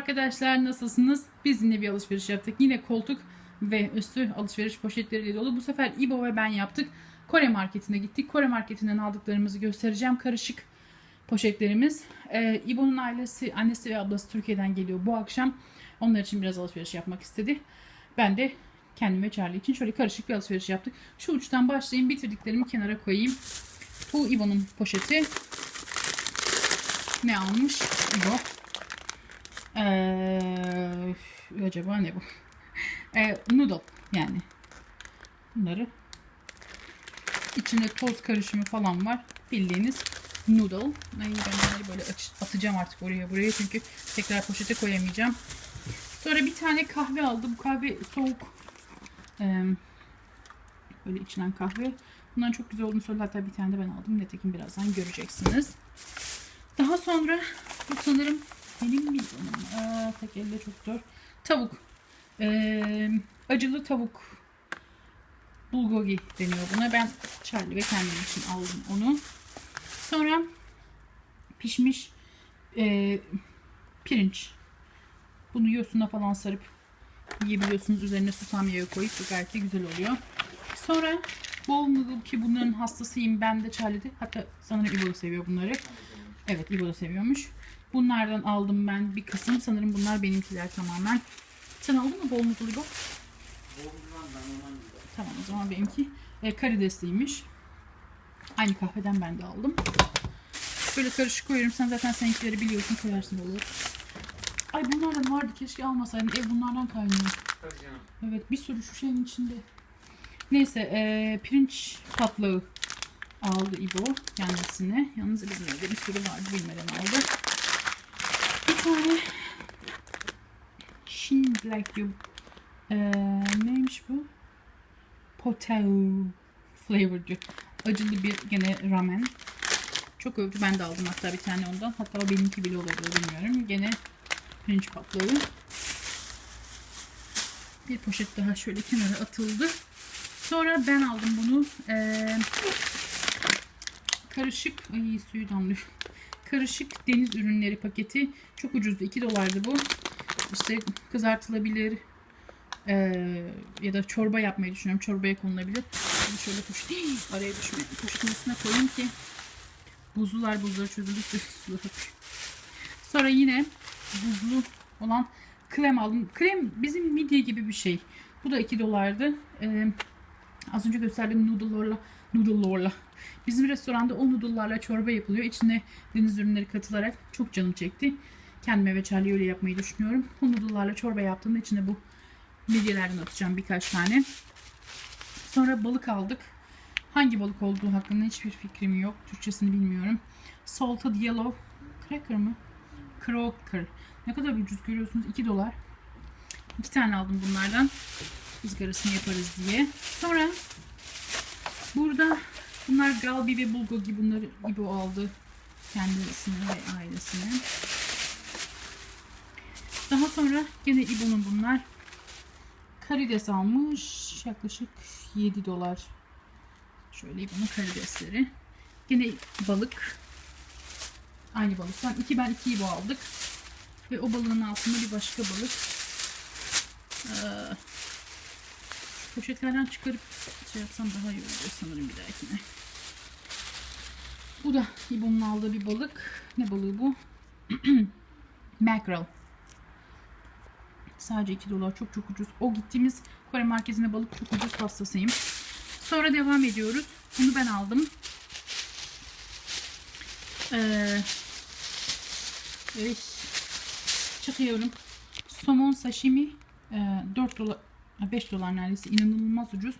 arkadaşlar nasılsınız? Biz yine bir alışveriş yaptık. Yine koltuk ve üstü alışveriş poşetleriyle dolu. Bu sefer İbo ve ben yaptık. Kore marketine gittik. Kore marketinden aldıklarımızı göstereceğim. Karışık poşetlerimiz. Ee, İbo'nun ailesi, annesi ve ablası Türkiye'den geliyor bu akşam. Onlar için biraz alışveriş yapmak istedi. Ben de kendim ve Charlie için şöyle karışık bir alışveriş yaptık. Şu uçtan başlayayım. Bitirdiklerimi kenara koyayım. Bu İbo'nun poşeti. Ne almış İbo? Ee, acaba ne bu? Ee, noodle yani. Bunları içinde toz karışımı falan var. Bildiğiniz noodle. Ay, ben bunları böyle atacağım artık oraya buraya çünkü tekrar poşete koyamayacağım. Sonra bir tane kahve aldım. Bu kahve soğuk. Ee, böyle içilen kahve. Bundan çok güzel olduğunu söyledi. Hatta bir tane de ben aldım. Nitekim birazdan göreceksiniz. Daha sonra bu sanırım benim mi? Aa, tek elle çok zor. Tavuk. Ee, acılı tavuk. Bulgogi deniyor buna. Ben Charlie ve kendim için aldım onu. Sonra pişmiş e, pirinç. Bunu yosuna falan sarıp yiyebiliyorsunuz. Üzerine susam yağı koyup gayet de güzel oluyor. Sonra bol noodle ki bunların hastasıyım. Ben de Charlie'de. Hatta sanırım İbo da seviyor bunları. Evet İbo da seviyormuş. Bunlardan aldım ben bir kısım. Sanırım bunlar benimkiler tamamen. Sen aldın mı bol noodle İbo? Tamam o zaman benimki e, karidesliymiş. Aynı kahveden ben de aldım. Böyle karışık koyuyorum. Sen zaten seninkileri biliyorsun koyarsın olur. Ay bunlardan vardı keşke almasaydım. Ev bunlardan kaynıyor. Evet bir sürü şu şeyin içinde. Neyse e, pirinç patlağı aldı İbo kendisine. Yalnız bizim evde bir sürü vardı bilmeden aldı. Tane Shin Black Cube. E, neymiş bu? Potato flavor. Acılı bir gene ramen. Çok övdü. Ben de aldım hatta bir tane ondan. Hatta o benimki bile olabilir bilmiyorum. Gene pirinç patlağı. Bir poşet daha şöyle kenara atıldı. Sonra ben aldım bunu. Ee, karışık ay suyu damlıyor. Karışık deniz ürünleri paketi. Çok ucuzdu. 2 dolardı bu. İşte kızartılabilir ee, ya da çorba yapmayı düşünüyorum. Çorbaya konulabilir. Bunu şöyle poşet, araya düşme, poşetin üstüne koyayım ki buzlular buzları çözüldükçe. Sonra yine buzlu olan krem aldım. Krem bizim midye gibi bir şey. Bu da 2 dolardı. Ee, az önce gösterdiğim noodle'larla noodle'larla. Bizim restoranda o noodle'larla çorba yapılıyor. İçine deniz ürünleri katılarak çok canım çekti. Kendime ve Charlie öyle yapmayı düşünüyorum. O noodle'larla çorba yaptığımda içine bu midyelerden atacağım birkaç tane. Sonra balık aldık. Hangi balık olduğu hakkında hiçbir fikrim yok. Türkçesini bilmiyorum. Salted yellow cracker mı? Crocker. Ne kadar ucuz görüyorsunuz. 2 dolar. 2 tane aldım bunlardan. ızgarasını yaparız diye. Sonra burada bunlar galbi ve bulgogi bunları İbo aldı. Kendisine ve ailesine. Daha sonra gene İbo'nun bunlar. Karides almış. Yaklaşık 7 dolar. Şöyle İbo'nun karidesleri. Gene balık. Aynı balıktan. iki ben iki İbo aldık. Ve o balığın altında bir başka balık. Ee, poşetlerden çıkarıp şey yapsam daha iyi olur sanırım bir dahakine. Bu da İbo'nun aldığı bir balık. Ne balığı bu? Mackerel. Sadece 2 dolar çok çok ucuz. O gittiğimiz Kore markezine balık çok ucuz hastasıyım. Sonra devam ediyoruz. Bunu ben aldım. Ee, evet. Çıkıyorum. Somon sashimi e, 4 dolar 5 dolar neredeyse inanılmaz ucuz.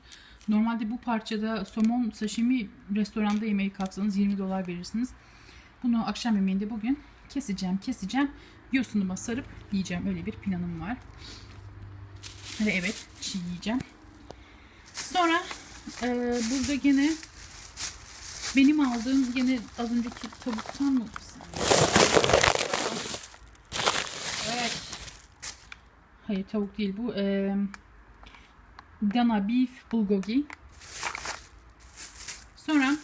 Normalde bu parçada somon sashimi restoranda yemeği kalksanız 20 dolar verirsiniz. Bunu akşam yemeğinde bugün keseceğim keseceğim. Yosunuma sarıp yiyeceğim. Öyle bir planım var. Ve evet çiğ yiyeceğim. Sonra e, burada gene benim aldığım gene az önceki tavuktan mı? Evet. Hayır tavuk değil bu. E, Dana beef bulgogi. Sonra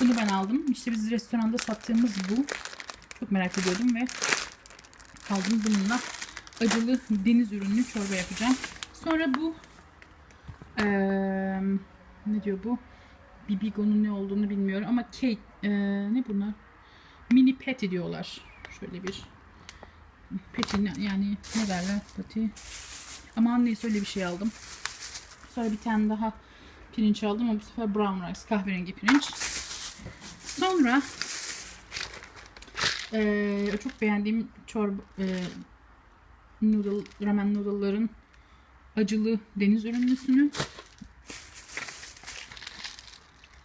bunu ben aldım. İşte biz restoranda sattığımız bu. Çok merak ediyordum ve aldım bununla acılı deniz ürünlü çorba yapacağım. Sonra bu eee, ne diyor bu? Bibigo'nun ne olduğunu bilmiyorum ama cake eee, ne bunlar? Mini patty diyorlar. Şöyle bir ne- yani ne derler patty? Aman neyse öyle bir şey aldım. Sonra bir tane daha pirinç aldım ama bu sefer brown rice kahverengi pirinç. Sonra eee, çok beğendiğim çorba eee, noodle, ramen noodle'ların acılı deniz ürünlüsünü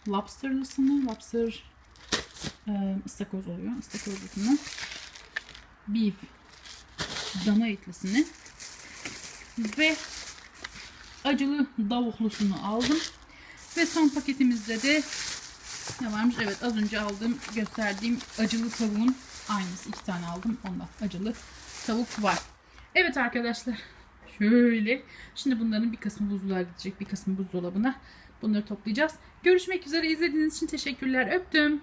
lobsterlısını lobster eee ıstakoz oluyor ıstakozlusunu beef dana etlisini ve acılı davuklusunu aldım ve son paketimizde de ne varmış? Evet az önce aldığım gösterdiğim acılı tavuğun aynısı. iki tane aldım. Ondan acılı tavuk var. Evet arkadaşlar. Şöyle. Şimdi bunların bir kısmı buzluğa gidecek. Bir kısmı buzdolabına. Bunları toplayacağız. Görüşmek üzere. izlediğiniz için teşekkürler. Öptüm.